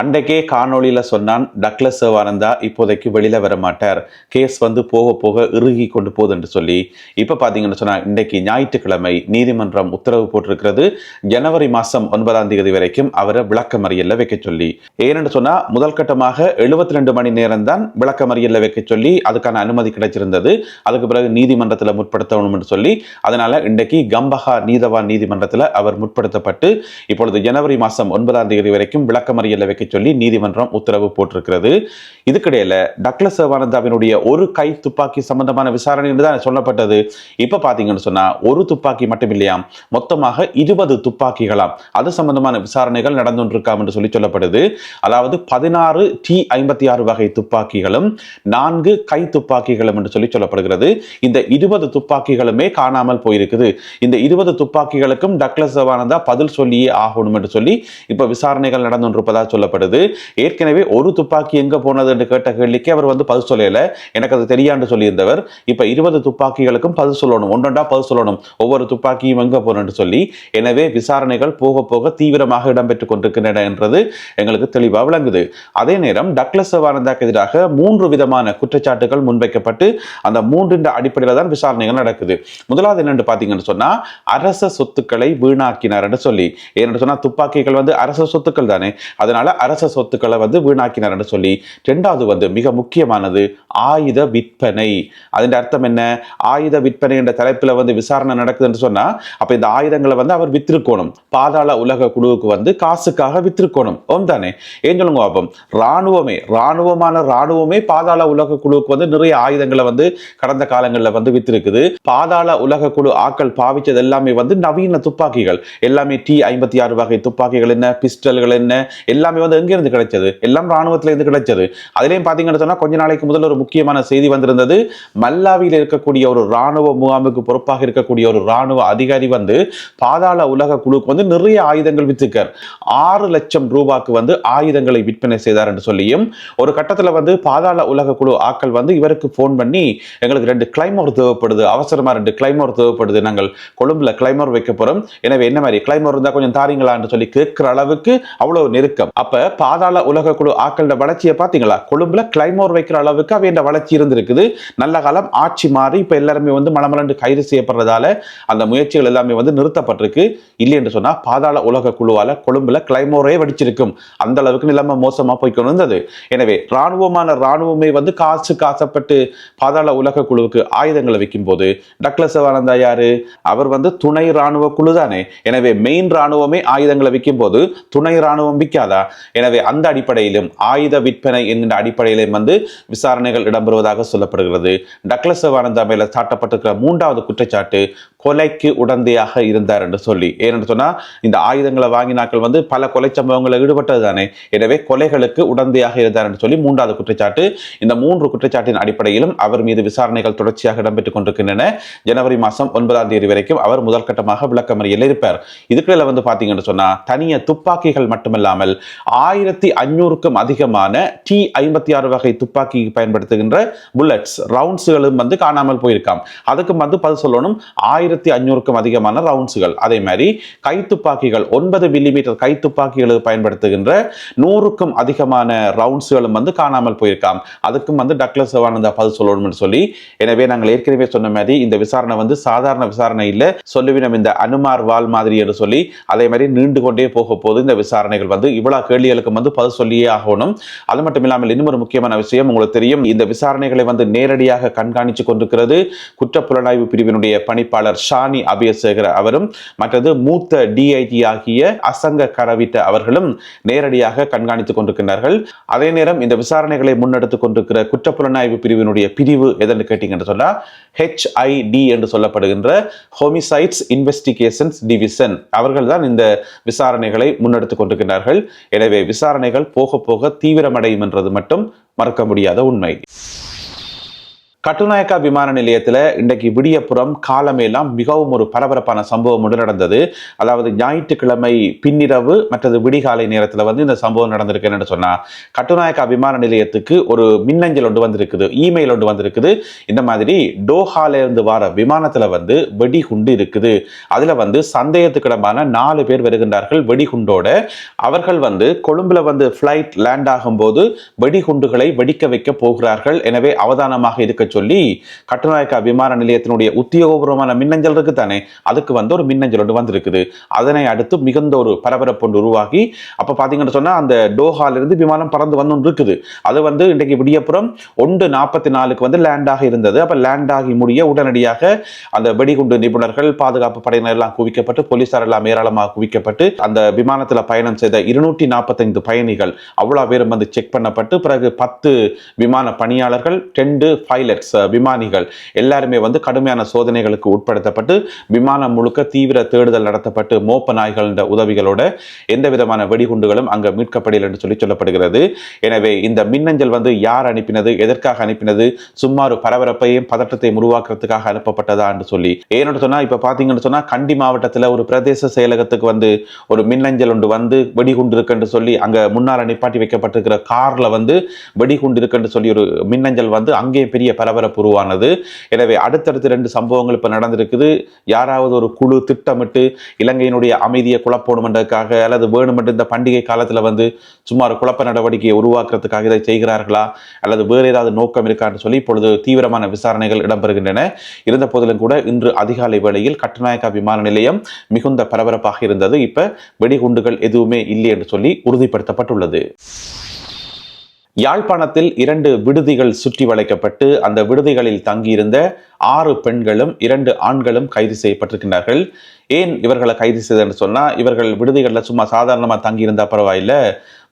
அன்றைக்கே காணொளியில் சொன்னான் டக்ளஸ் சேவானந்தா இப்போதைக்கு வெளியில வர மாட்டார். கேஸ் வந்து போக போக இறுகி கொண்டு போகுது என்று சொல்லி. இப்போ பார்த்தீங்கன்னு சொன்னால் இன்றைக்கு ஞாயிற்றுக்கிழமை நீதிமன்றம் உத்தரவு போட்டிருக்கிறது. ஜனவரி மாதம் ஒன்பதாம் தேதி வரைக்கும் அவரை விளக்கமறியலில் வைக்க சொல்லி. ஏனென்று சொன்னால் முதல் கட்டமாக எழுபத்தி ரெண்டு மணி நேரம் தான் விளக்கமறியலில் வைக்க சொல்லி அதுக்கான அனுமதி கிடைச்சிருந்தது. அதுக்கு பிறகு நீதிமன்றத்தில் முற்படுத்தணும் என்று சொல்லி அதனால் இன்றைக்கு கம்பஹா நீதவான் நீதிமன்றத்தில் அவர் முற்படுத்தப்பட்டு இப்பொழுது ஜனவரி மாதம் ஒன்பதாம் தேதி வரைக்கும் விளக்கமறியலில் வைக்க சொல்லி நீதிமன்றம் உத்தரவு போட்டிருக்கிறது. இதுக்கிடையில டக்ளஸ் சர்வானந்தாவினுடைய ஒரு கை துப்பாக்கி சம்பந்தமான விசாரணை தான் சொல்லப்பட்டது. இப்ப பாத்தீங்கன்னு சொன்னா ஒரு துப்பாக்கி மட்டும் இல்லையாம். மொத்தமாக இருபது துப்பாக்கிகளாம். அது சம்பந்தமான விசாரணைகள் நடந்துருக்காம் என்று சொல்லி சொல்லப்படுது. அதாவது பதினாறு டி ஐம்பத்தி ஆறு வகை துப்பாக்கிகளும் நான்கு கை துப்பாக்கிகளும் என்று சொல்லி சொல்லப்படுகிறது. இந்த இருபது துப்பாக்கிகளுமே காணாமல் போயிருக்குது. இந்த இருபது துப்பாக்கிகளுக்கும் டக்ளஸ் சிவானந்தா பதில் சொல்லியே ஆகணும் என்று சொல்லி இப்ப விசாரணைகள் நடந்துருப்பதா சொல்லப்படுது. ஏற்கனவே ஒரு துப்பாக்கி எங்க போனது என்று கேட்ட கேள்விக்கு அவர் வந்து பதில் சொல்லல. எனக்கு அது தெரியாண்டு சொல்லியிருந்தவர். இப்ப இருபது துப்பாக்கிகளுக்கும் பதில் சொல்லணும். ஒன்றொன்றா பதில் சொல்லணும். ஒவ்வொரு துப்பாக்கியும் எங்க போகணும்னு சொல்லி. எனவே விசாரணைகள் போக போக தீவிரமாக இடம்பெற்றுக் கொண்டிருக்கின்றன என்றது எங்களுக்கு தெளிவாக விளங்குது. அதே நேரம் டக்ளஸ் சிவானந்தாக்கு எதிராக மூன்று விதமான குற்றச்சாட்டுகள் முன்வைக்கப்பட்டு அந்த மூன்றின் அடிப்படையில் தான் விசாரணைகள் நடக்குது. முதலாவது என்னென்று பார்த்தீங்கன்னு சொன்னால் அரச சொத்துக்களை வீணாக்கினார் என்று சொல்லி. ஏன்னு சொன்னால் துப்பாக்கிகள் வந்து அரச சொத்துக்கள் தானே. அதனால அரச சொத்துக்களை வந்து வீணாக்கினார் என்று சொல்லி ரெண்டாவது வந்து மிக முக்கியமானது ஆயுத விற்பனை. அதன் அர்த்தம் என்ன? ஆயுத விற்பனை என்ற தலைப்பில் வந்து விசாரணை நடக்குதுன்னு சொன்னா அப்ப இந்த ஆயுதங்களை வந்து அவர் வித்திருக்கணும். பாதாள உலக குழுவுக்கு வந்து காசுக்காக வித்திருக்கணும். ஓம் தானே ஏன் சொல்லுங்க பாப்போம். ராணுவமே ராணுவமான ராணுவமே பாதாள உலக குழுவுக்கு வந்து நிறைய ஆயுதங்களை வந்து கடந்த காலங்களில் வந்து வித்திருக்குது. பாதாள உலக குழு ஆக்கள் பாவிச்சது எல்லாமே வந்து நவீன துப்பாக்கிகள். எல்லாமே டி ஐம்பத்தி ஆறு வகை துப்பாக்கிகள் என்ன? பிஸ்டல்கள் என்ன? எல்லாமே வந்து எங்கிருந்து கிடைச்சது? எல்லாம் ராணுவத்திலிருந்து கிடைச்சது. அதுலேயும் பார்த்தீங்கன்னு சொன்னால் கொஞ்ச நாளைக்கு முதல்ல ஒரு முக்கியமான செய்தி வந்திருந்தது. மல்லாவியில் இருக்கக்கூடிய ஒரு ராணுவ முகாமுக்கு பொறுப்பாக இருக்கக்கூடிய ஒரு ராணுவ அதிகாரி வந்து பாதாள உலக குழுக்கு வந்து நிறைய ஆயுதங்கள் வித்துக்கார் ஆறு லட்சம் ரூபாய்க்கு வந்து ஆயுதங்களை விற்பனை செய்தார் என்று சொல்லியும் ஒரு கட்டத்தில் வந்து பாதாள உலக குழு ஆக்கள் வந்து இவருக்கு ஃபோன் பண்ணி எங்களுக்கு ரெண்டு கிளைமோர் தேவைப்படுது அவசரமாக ரெண்டு கிளைமோர் தேவைப்படுது நாங்கள் கொழும்புல கிளைமோர் வைக்க போறோம். எனவே என்ன மாதிரி கிளைமோர் இருந்தால் கொஞ்சம் தாரீங்களான்னு சொல்லி கேட்குற அளவுக்கு அவ்வளவு நெருக்கம். அப்ப பாதாள உலக குழு ஆக்களோட வளர்ச்சியை பார்த்தீங்களா? கொழும்புல கிளைமோர் வைக்கிற அளவுக்கு என்ற வளர்ச்சி இருந்திருக்குது. நல்ல காலம் ஆட்சி மாறி இப்போ எல்லாருமே வந்து மலமலண்டு கைது செய்யப்படுறதால அந்த முயற்சிகள் எல்லாமே வந்து நிறுத்தப்பட்டிருக்கு. இல்லை என்று சொன்னா பாதாள உலக குழுவால கொழும்புல கிளைமோரே வெடிச்சிருக்கும். அந்த அளவுக்கு நிலைமை மோசமா போய் கொண்டு வந்தது எனவே ராணுவமான ராணுவமே வந்து காசு காசப்பட்டு பாதாள உலக குழுவுக்கு ஆயுதங்களை வைக்கும் போது டக்ளஸ் சிவானந்தா யாரு? அவர் வந்து துணை ராணுவ குழு தானே எனவே மெயின் ராணுவமே ஆயுதங்களை விற்கும் போது துணை ராணுவம் விற்காதா? எனவே அந்த அடிப்படையிலும் ஆயுத விற்பனை என்கின்ற அடிப்படையிலும் வந்து விசாரணைகள் இடம்பெறுவதாக சொல்லப்படுகிறது. டக்ளஸ் சிவானந்தா சாட்டப்பட்டிருக்கிற மூன்றாவது குற்றச்சாட்டு கொலைக்கு உடந்தையாக இருந்தார் என்று சொல்லி. ஏனென்று சொன்னால் இந்த ஆயுதங்களை வாங்கினாக்கள் வந்து பல கொலை சம்பவங்களில் ஈடுபட்டது தானே. எனவே கொலைகளுக்கு உடந்தையாக இருந்தார் என்று சொல்லி மூன்றாவது குற்றச்சாட்டு. இந்த மூன்று குற்றச்சாட்டின் அடிப்படையிலும் அவர் மீது விசாரணைகள் தொடர்ச்சியாக இடம்பெற்றுக் கொண்டிருக்கின்றன. ஜனவரி மாதம் ஒன்பதாம் தேதி வரைக்கும் அவர் முதல் கட்டமாக விளக்கமறியல் இருப்பார். இதுக்குள்ள வந்து பார்த்தீங்கன்னு சொன்னால் தனிய துப்பாக்கிகள் மட்டுமல்லாமல் ஆயிரத்தி ஐநூறுக்கும் அதிகமான டி ஐம்பத்தி ஆறு வகை துப்பாக்கி பயன்படுத்துகின்ற புல்லட்ஸ் ரவுண்ட்ஸ்களும் வந்து காணாமல் போயிருக்காம். அதுக்கும் வந்து பதில் சொல்லணும் ஆயிரத்தி ஐநூறுக்கும் அதிகமான ரவுண்ட்ஸ்கள் அதே மாதிரி கைத்துப்பாக்கிகள் ஒன்பது மில்லிமீட்டர் கைத்துப்பாக்கிகளுக்கு பயன்படுத்துகின்ற நூறுக்கும் அதிகமான ரவுண்ட்ஸ்களும் வந்து காணாமல் போயிருக்காம். அதுக்கும் வந்து டக்ளஸ் சிவானந்தா பதில் சொல்லணும்னு சொல்லி. எனவே நாங்கள் ஏற்கனவே சொன்ன மாதிரி இந்த விசாரணை வந்து சாதாரண விசாரணை இல்லை. சொல்லுவினம் இந்த அனுமார் வால் மாதிரி என்று சொல்லி. அதே மாதிரி நீண்டு கொண்டே போக போது இந்த விசாரணைகள் வந்து இவ்வளவு கேள்விகளுக்கு வந்து பதில் சொல்லியே ஆகணும். அது மட்டும் இல்லாமல் இன்னும் ஒரு முக்கியமான விஷயம் உங்களுக்கு தெரியும். இந்த விசாரணைகளை வந்து நேரடியாக கண்காணித்து கொண்டிருக்கிறது குற்ற புலனாய்வு பிரிவினுடைய பணிப்பாளர் ஷானி அபயசேகர அவரும் மற்றது மூத்த டிஐஜி ஆகிய அசங்க கரவிட்ட அவர்களும் நேரடியாக கண்காணித்துக் கொண்டிருக்கிறார்கள் அதே நேரம் இந்த விசாரணைகளை முன்னெடுத்துக் கொண்டிருக்கிற குற்ற புலனாய்வு பிரிவினுடைய பிரிவு எதன்னு கேட்டீங்கன்னு சொன்னா ஹெச்ஐடி என்று சொல்லப்படுகின்ற ஹோமிசைட்ஸ் இன்வெஸ்டிகேஷன்ஸ் டிவிஷன் அவர்கள் தான் இந்த விசாரணைகளை முன்னெடுத்துக் கொண்டிருக்கிறார்கள் எனவே விசாரணைகள் போக போக தீவிரமடையும் என்றது மட்டும் மறக்க முடியாத உண்மை. கட்டுநாயக்கா விமான நிலையத்தில் இன்றைக்கு விடியப்புறம் காலமேலாம் மிகவும் ஒரு பரபரப்பான சம்பவம் ஒன்று நடந்தது. அதாவது ஞாயிற்றுக்கிழமை பின்னிரவு மற்றது விடிகாலை நேரத்தில் வந்து இந்த சம்பவம் நடந்திருக்கு சொன்னால் கட்டுநாயக்கா விமான நிலையத்துக்கு ஒரு மின்னஞ்சல் ஒன்று வந்திருக்குது இமெயில் ஒன்று வந்திருக்குது. இந்த மாதிரி டோஹாலேருந்து வர விமானத்தில் வந்து வெடிகுண்டு இருக்குது. அதில் வந்து சந்தேகத்துக்கிடமான நாலு பேர் வருகின்றார்கள் வெடிகுண்டோட. அவர்கள் வந்து கொழும்புல வந்து ஃப்ளைட் லேண்ட் ஆகும்போது வெடிகுண்டுகளை வெடிக்க வைக்க போகிறார்கள். எனவே அவதானமாக இருக்க சொல்லி கட்டுநாயக்கா விமான நிலையத்தினுடைய உத்தியோகபூர்வமான மின்னஞ்சல் இருக்கு தானே அதுக்கு வந்து ஒரு மின்னஞ்சல் ஒன்று வந்திருக்குது. அதனை அடுத்து மிகுந்த ஒரு பரபரப்பு ஒன்று உருவாகி அப்ப பாத்தீங்கன்னு சொன்னா அந்த டோஹாலிருந்து விமானம் பறந்து வந்து ஒன்று இருக்குது அது வந்து இன்றைக்கு விடியப்புறம் ஒன்று நாற்பத்தி நாலுக்கு வந்து லேண்டாக இருந்தது. அப்போ லேண்ட் ஆகி முடிய உடனடியாக அந்த வெடிகுண்டு நிபுணர்கள் பாதுகாப்பு படையினர் எல்லாம் குவிக்கப்பட்டு போலீசார் எல்லாம் ஏராளமாக குவிக்கப்பட்டு அந்த விமானத்தில் பயணம் செய்த இருநூற்றி நாற்பத்தைந்து பயணிகள் அவ்வளோ பேரும் வந்து செக் பண்ணப்பட்டு பிறகு பத்து விமான பணியாளர்கள் ரெண்டு பைலட்ஸ் விமானிகள் எல்லாருமே வந்து கடுமையான சோதனைகளுக்கு உட்படுத்தப்பட்டு விமானம் முழுக்க தீவிர தேடுதல் நடத்தப்பட்டு மோப்ப நாய்கள் உதவிகளோட எந்த விதமான வெடிகுண்டுகளும் அங்க மீட்கப்படல என்று சொல்லி சொல்லப்படுகிறது. எனவே இந்த மின்னஞ்சல் வந்து யார் அனுப்பினது எதற்காக அனுப்பினது சும்மா ஒரு பரபரப்பையும் பதற்றத்தையும் உருவாக்குறதுக்காக அனுப்பப்பட்டதா என்று சொல்லி. ஏன்னு சொன்னா இப்ப பாத்தீங்கன்னு சொன்னா கண்டி மாவட்டத்தில் ஒரு பிரதேச செயலகத்துக்கு வந்து ஒரு மின்னஞ்சல் ஒன்று வந்து வெடிகுண்டு இருக்குன்னு சொல்லி அங்க முன்னால் நிப்பாட்டி வைக்கப்பட்டிருக்கிற கார்ல வந்து வெடிகுண்டு இருக்குன்னு சொல்லி ஒரு மின்னஞ்சல் வந்து அங்கே பெரிய பரபரப்பு உருவானது எனவே அடுத்தடுத்து ரெண்டு சம்பவங்கள் இப்ப நடந்திருக்குது. யாராவது ஒரு குழு திட்டமிட்டு இலங்கையினுடைய அமைதியை குழப்பணுமென்றதுக்காக அல்லது வேணுமென்று இந்த பண்டிகை காலத்துல வந்து சும்மா ஒரு குழப்ப நடவடிக்கையை உருவாக்குறதுக்காக இதை செய்கிறார்களா? அல்லது வேறு ஏதாவது நோக்கம் இருக்கான்னு சொல்லி இப்பொழுது தீவிரமான விசாரணைகள் இடம்பெறுகின்றன. இருந்த போதிலும் கூட இன்று அதிகாலை வேளையில் கட்டுநாயக்கா விமான நிலையம் மிகுந்த பரபரப்பாக இருந்தது. இப்ப வெடிகுண்டுகள் எதுவுமே இல்லை என்று சொல்லி உறுதிப்படுத்தப்பட்டுள்ளது. யாழ்ப்பாணத்தில் இரண்டு விடுதிகள் சுற்றி வளைக்கப்பட்டு அந்த விடுதிகளில் தங்கியிருந்த ஆறு பெண்களும் இரண்டு ஆண்களும் கைது செய்யப்பட்டிருக்கின்றார்கள். ஏன் இவர்களை கைது செய்தன்னு சொன்னால் இவர்கள் விடுதிகளில் சும்மா சாதாரணமாக தங்கியிருந்தால் பரவாயில்ல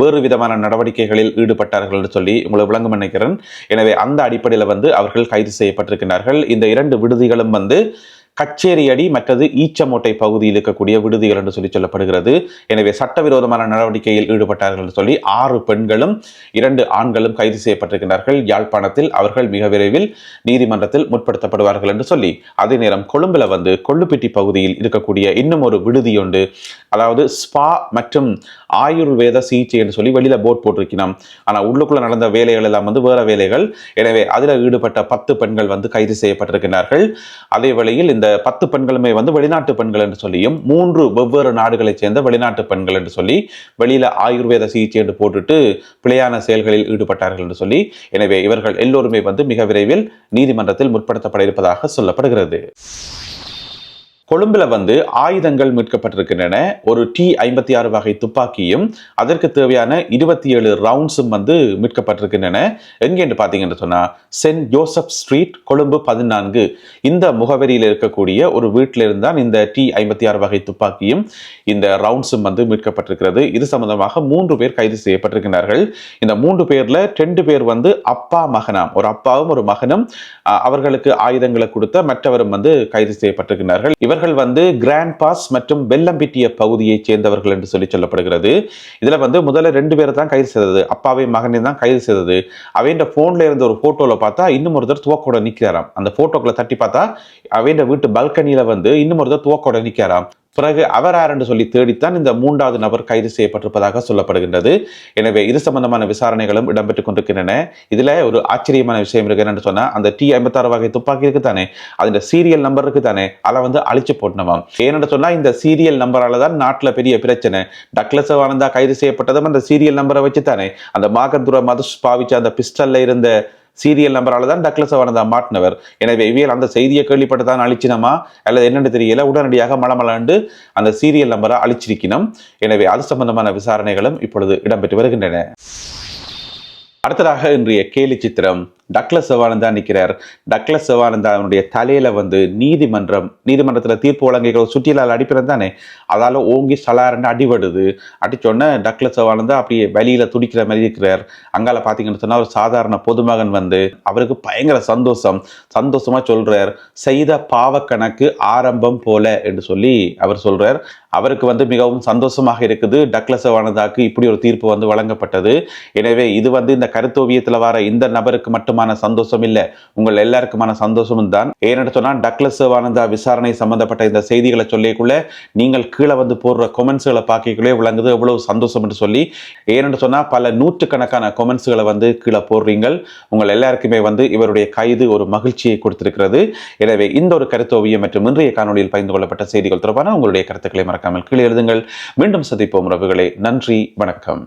வேறு விதமான நடவடிக்கைகளில் ஈடுபட்டார்கள் என்று சொல்லி உங்களை விளங்கும் நினைக்கிறேன். எனவே அந்த அடிப்படையில் வந்து அவர்கள் கைது செய்யப்பட்டிருக்கிறார்கள் இந்த இரண்டு விடுதிகளும் வந்து கச்சேரியடி மற்றது ஈச்சமோட்டை பகுதியில் இருக்கக்கூடிய விடுதிகள் என்று சொல்லி சொல்லப்படுகிறது. எனவே சட்டவிரோதமான நடவடிக்கையில் ஈடுபட்டார்கள் என்று சொல்லி ஆறு பெண்களும் இரண்டு ஆண்களும் கைது செய்யப்பட்டிருக்கிறார்கள் யாழ்ப்பாணத்தில் அவர்கள் மிக விரைவில் நீதிமன்றத்தில் முற்படுத்தப்படுவார்கள் என்று சொல்லி அதே நேரம் கொழும்புல வந்து கொள்ளுப்பிட்டி பகுதியில் இருக்கக்கூடிய இன்னும் ஒரு விடுதி உண்டு. அதாவது ஸ்பா மற்றும் ஆயுர்வேத சிகிச்சை என்று சொல்லி வெளியில போர்ட் போட்டிருக்கிறோம். ஆனால் உள்ளுக்குள்ள நடந்த வேலைகள் எல்லாம் வந்து வேற வேலைகள். எனவே அதில் ஈடுபட்ட பத்து பெண்கள் வந்து கைது செய்யப்பட்டிருக்கிறார்கள் அதே வேளையில் இந்த பத்து பெண்களுமே வந்து வெளிநாட்டு பெண்கள் என்று சொல்லியும் மூன்று வெவ்வேறு நாடுகளைச் சேர்ந்த வெளிநாட்டு பெண்கள் என்று சொல்லி வெளியில ஆயுர்வேத சிகிச்சை என்று போட்டுட்டு பிழையான செயல்களில் ஈடுபட்டார்கள் என்று சொல்லி எனவே இவர்கள் எல்லோருமே வந்து மிக விரைவில் நீதிமன்றத்தில் முற்படுத்தப்பட இருப்பதாக சொல்லப்படுகிறது. கொழும்புல வந்து ஆயுதங்கள் மீட்கப்பட்டிருக்கின்றன. ஒரு டி ஐம்பத்தி ஆறு வகை துப்பாக்கியும் அதற்கு தேவையான இருபத்தி ஏழு ரவுண்ட்ஸும் வந்து மீட்கப்பட்டிருக்கின்றன. எங்கேன்னு பார்த்தீங்கன்னு சொன்னா சென்ட் ஜோசப் ஸ்ட்ரீட் கொழும்பு பதினான்கு. இந்த முகவரியில் இருக்கக்கூடிய ஒரு வீட்டில் இருந்தால் இந்த டி ஐம்பத்தி ஆறு வகை துப்பாக்கியும் இந்த ரவுண்ட்ஸும் வந்து மீட்கப்பட்டிருக்கிறது. இது சம்பந்தமாக மூன்று பேர் கைது செய்யப்பட்டிருக்கிறார்கள் இந்த மூன்று பேர்ல ரெண்டு பேர் வந்து அப்பா மகனாம். ஒரு அப்பாவும் ஒரு மகனும் அவர்களுக்கு ஆயுதங்களை கொடுத்த மற்றவரும் வந்து கைது செய்யப்பட்டிருக்கிறார்கள் இவர்கள் வந்து கிராண்ட் பாஸ் மற்றும் வெள்ளம்பிட்டிய பகுதியைச் சேர்ந்தவர்கள் என்று சொல்லி சொல்லப்படுகிறது. இதில் வந்து முதல்ல ரெண்டு பேரை தான் கைது செய்தது. அப்பாவையும் மகனையும் தான் கைது செய்தது. அவையின் ஃபோனில் இருந்த ஒரு ஃபோட்டோவில் பார்த்தா இன்னும் ஒருத்தர் துவக்கோட நிற்கிறாராம் அந்த ஃபோட்டோக்களை தட்டி பார்த்தா அவையின் வீட்டு பல்கனியில் வந்து இன்னும் ஒருத்தர் துவக்கோட நிற்கிறாராம் பிறகு அவர் யார் என்று சொல்லி தேடித்தான் இந்த மூன்றாவது நபர் கைது செய்யப்பட்டிருப்பதாக சொல்லப்படுகின்றது. எனவே இது சம்பந்தமான விசாரணைகளும் இடம்பெற்றுக் கொண்டிருக்கின்றன. இதில் ஒரு ஆச்சரியமான விஷயம் இருக்கு என்னன்னு சொன்னால் அந்த டி ஐம்பத்தாறு வகை துப்பாக்கி இருக்கு தானே அதுல சீரியல் நம்பர் இருக்கு தானே அதை வந்து அழிச்சு போட்டணுமாம் ஏன்னு சொன்னால் இந்த சீரியல் நம்பரால் தான் நாட்டில் பெரிய பிரச்சனை. டக்ளஸ் ஆனந்தா கைது செய்யப்பட்டதும் அந்த சீரியல் நம்பரை வச்சு தானே அந்த மாகந்துர மதுஷ் பாவிச்ச அந்த பிஸ்டல்ல இருந்த சீரியல் நம்பரால தான் டக்ளஸ் அவனதா மாட்டினவர். எனவே இவியல் அந்த செய்தியை கேள்விப்பட்டு தான் அழிச்சினமா? அல்லது என்னென்னு தெரியல? உடனடியாக மலமலாண்டு அந்த சீரியல் நம்பரை அழிச்சிருக்கணும் எனவே அது சம்பந்தமான விசாரணைகளும் இப்பொழுது இடம்பெற்று வருகின்றன. அடுத்ததாக இன்றைய கேலி சித்திரம். டக்ளஸ் சிவானந்தா நிற்கிறார் டக்ளஸ் சிவானந்தா அவனுடைய வந்து நீதிமன்றம் நீதிமன்றத்தில் தீர்ப்பு வழங்குகிற சுற்றிலால் அடிப்பிறது தானே? அதால் ஓங்கி சலாரன்னு அடிபடுது. அடிச்சோடனே டக்ளஸ் சிவானந்தா அப்படியே வெளியில் துடிக்கிற மாதிரி இருக்கிறார். அங்கால பார்த்தீங்கன்னு சொன்னால் ஒரு சாதாரண பொதுமகன் வந்து அவருக்கு பயங்கர சந்தோஷம். சந்தோஷமாக சொல்கிறார் செய்த பாவக்கணக்கு ஆரம்பம் போல என்று சொல்லி அவர் சொல்கிறார் அவருக்கு வந்து மிகவும் சந்தோஷமாக இருக்குது. டக்ளஸ் சிவானந்தாக்கு இப்படி ஒரு தீர்ப்பு வந்து வழங்கப்பட்டது. எனவே இது வந்து இந்த கருத்தோவியத்தில் வர இந்த நபருக்கு மட்டும் விதமான சந்தோஷம் இல்லை. உங்கள் எல்லாருக்குமான சந்தோஷமும் தான். ஏன்னு சொன்னால் டக்ளஸ் சிவானந்தா விசாரணை சம்பந்தப்பட்ட இந்த செய்திகளை சொல்லிக்குள்ள நீங்கள் கீழே வந்து போடுற கொமெண்ட்ஸ்களை பார்க்கக்குள்ளே விளங்குது. எவ்வளவு சந்தோஷம் என்று சொல்லி. ஏன்னு சொன்னால் பல நூற்றுக்கணக்கான கொமெண்ட்ஸ்களை வந்து கீழே போடுறீங்கள். உங்கள் எல்லாருக்குமே வந்து இவருடைய கைது ஒரு மகிழ்ச்சியை கொடுத்திருக்கிறது. எனவே இந்த ஒரு கருத்தோவியம் மற்றும் இன்றைய காணொலியில் பகிர்ந்து கொள்ளப்பட்ட செய்திகள் தொடர்பான உங்களுடைய கருத்துக்களை மறக்காமல் கீழே எழுதுங்கள். மீண்டும் சந்திப்போம் உறவுகளே. நன்றி வணக்கம்.